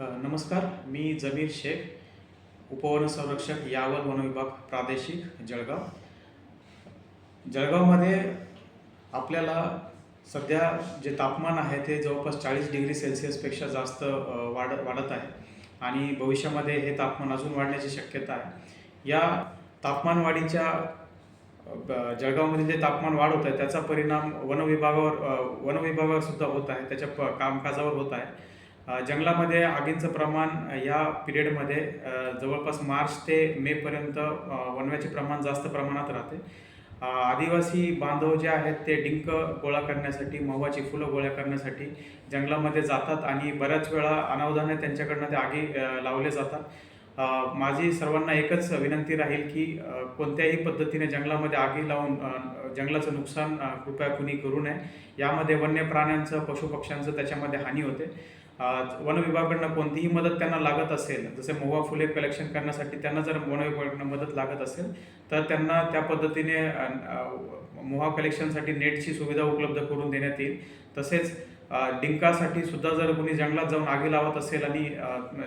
नमस्कार मी जमीर शेख उपवन संरक्षक यावल वन विभाग प्रादेशिक जळगाव. जळगावमध्ये आपल्याला सध्या जे तापमान आहे ते जवळपास चाळीस डिग्री सेल्सिअसपेक्षा जास्त वाढ वाढत आहे आणि भविष्यामध्ये हे तापमान अजून वाढण्याची शक्यता आहे. या तापमानवाढीच्या ब- जळगावमध्ये जे तापमान वाढ होत आहे त्याचा परिणाम वनविभागावर वनविभागावर सुद्धा होत आहे त्याच्या प कामकाजावर होत आहे. जंगलामध्ये आगींचं प्रमाण या पिरियडमध्ये जवळपास मार्च ते मेपर्यंत वनव्याचे प्रमाण जास्त प्रमाणात राहते. आदिवासी बांधव जे आहेत ते डिंक गोळा करण्यासाठी महुवाची फुलं गोळा करण्यासाठी जंगलामध्ये जातात आणि बऱ्याच वेळा अनावधाने त्यांच्याकडनं ते आगी लावले जातात. माझी सर्वांना एकच विनंती राहील की कोणत्याही पद्धतीने जंगलामध्ये आगी लावून जंगलाचं नुकसान कृपया कुणी करू नये. यामध्ये वन्य प्राण्यांचं पशुपक्ष्यांचं त्याच्यामध्ये हानी होते. वन विभागाकडनं कोणतीही मदत त्यांना लागत असेल जसे मोवा फुले कलेक्शन करण्यासाठी त्यांना जर वन विभागाकडनं मदत लागत असेल तर त्यांना त्या पद्धतीने मोहा कलेक्शनसाठी नेटची सुविधा उपलब्ध करून देण्यात येईल. तसेच डिंकासाठी सुद्धा जर कोणी जंगलात जाऊन आगी लावत असेल आणि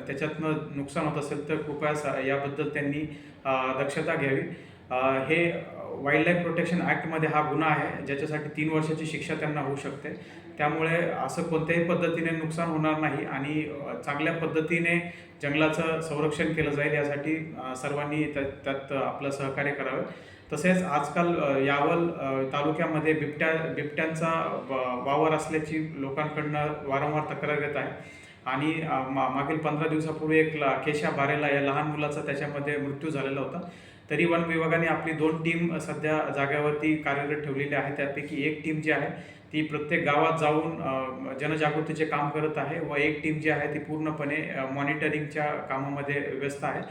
त्याच्यातनं नुकसान होत असेल तर कृपया सा- याबद्दल त्यांनी दक्षता घ्यावी. हे वाईल्ड लाईफ प्रोटेक्शन ॲक्टमध्ये हा गुन्हा आहे ज्याच्यासाठी तीन वर्षाची शिक्षा त्यांना होऊ शकते. त्यामुळे असं कोणत्याही पद्धतीने नुकसान होणार नाही आणि चांगल्या पद्धतीने जंगलाचं संरक्षण केलं जाईल यासाठी सर्वांनी त्या- त्यात आपलं सहकार्य करावे. तसेच आजकाल यावल तालुक्यामध्ये बिबट्या बिबट्यांचा वावर असल्याची लोकांकडनं वारंवार तक्रार येत आहे. आणि मा मागील पंधरा दिवसापूर्वी एक केशा बारेला या लहान मुलाचा त्याच्यामध्ये मृत्यू झालेला होता. तरी वन विभागाने आपली दोन टीम सध्या जाग्यावरती कार्यरत ठेवलेली आहे. त्यापैकी एक टीम जी आहे ती प्रत्येक गावात जाऊन जनजागृतीचे काम करत आहे व एक टीम जी आहे ती पूर्णपणे मॉनिटरिंगच्या कामामध्ये व्यस्त आहे.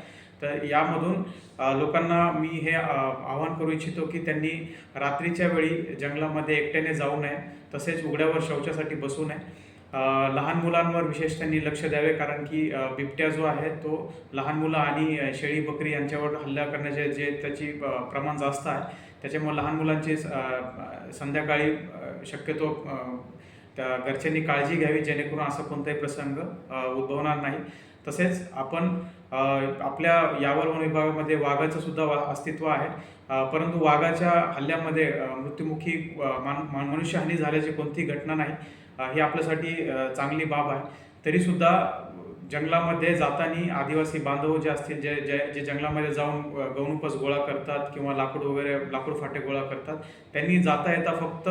तर यामधून लोकांना मी हे आवाहन करू इच्छितो की त्यांनी रात्रीच्या वेळी जंगलामध्ये एकट्याने जाऊ नये तसेच उघड्यावर शौचासाठी बसू नये. लहान मुलांवर विशेष त्यांनी लक्ष द्यावे कारण की बिबट्या जो आहे तो लहान मुलं आणि शेळी बकरी यांच्यावर हल्ला करण्याचे जे त्याची प्रमाण जास्त आहे त्याच्यामुळे लहान मुलांची संध्याकाळी शक्यतो त्या घरच्यांनी काळजी घ्यावी जेणेकरून असं कोणताही प्रसंग उद्भवणार नाही. तसेच आपण आपल्या यावर वन विभागामध्ये वाघाचं सुद्धा वा अस्तित्व आहे. परंतु वाघाच्या हल्ल्यामध्ये मृत्युमुखी मान मनुष्यहानी झाल्याची कोणतीही घटना नाही. ही आपल्यासाठी चांगली बाब आहे. तरीसुद्धा जंगलामध्ये जाताना आदिवासी बांधव जे असतील जे जे जे जंगलामध्ये जाऊन अ, गोळा करतात किंवा लाकूड वगैरे लाकूड फाटे गोळा करतात त्यांनी जाता येता फक्त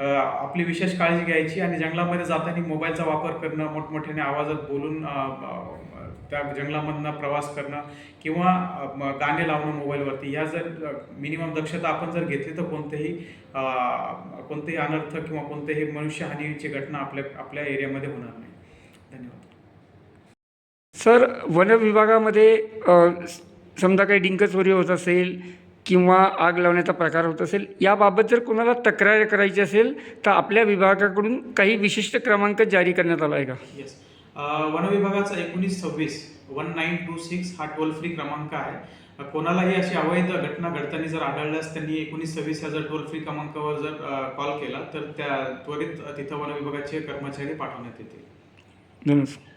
आपली विशेष काळजी घ्यायची आणि जंगलामध्ये जाताना मोबाईलचा वापर करणं मोठमोठ्याने आवाजात बोलून त्या जंगलामधनं प्रवास करणं किंवा गाणे लावणं मोबाईलवरती ह्या जर मिनिमम दक्षता आपण जर घेतली तर कोणतेही कोणतेही अनर्थ किंवा कोणतेही मनुष्यहानीची घटना आपल्या आपल्या एरियामध्ये होणार नाही. धन्यवाद. सर वन विभागामध्ये समजा काही डिंक चोरी होत असेल किंवा आग लावण्याचा प्रकार होत असेल याबाबत जर कोणाला तक्रार करायची असेल तर आपल्या विभागाकडून काही विशिष्ट क्रमांक जारी करण्यात आला आहे का? येस वन विभागाचा एकोणीस सव्वीस वन नाईन टू सिक्स हा टोल फ्री क्रमांक आहे. कोणालाही अशी अवैध घटना घडताना जर आढळल्यास त्यांनी एकोणीस सव्वीस या जर टोल फ्री क्रमांकावर जर कॉल केला तर त्या त्वरित तिथं वन विभागाचे कर्मचारी पाठवण्यात येतील. नमस्कार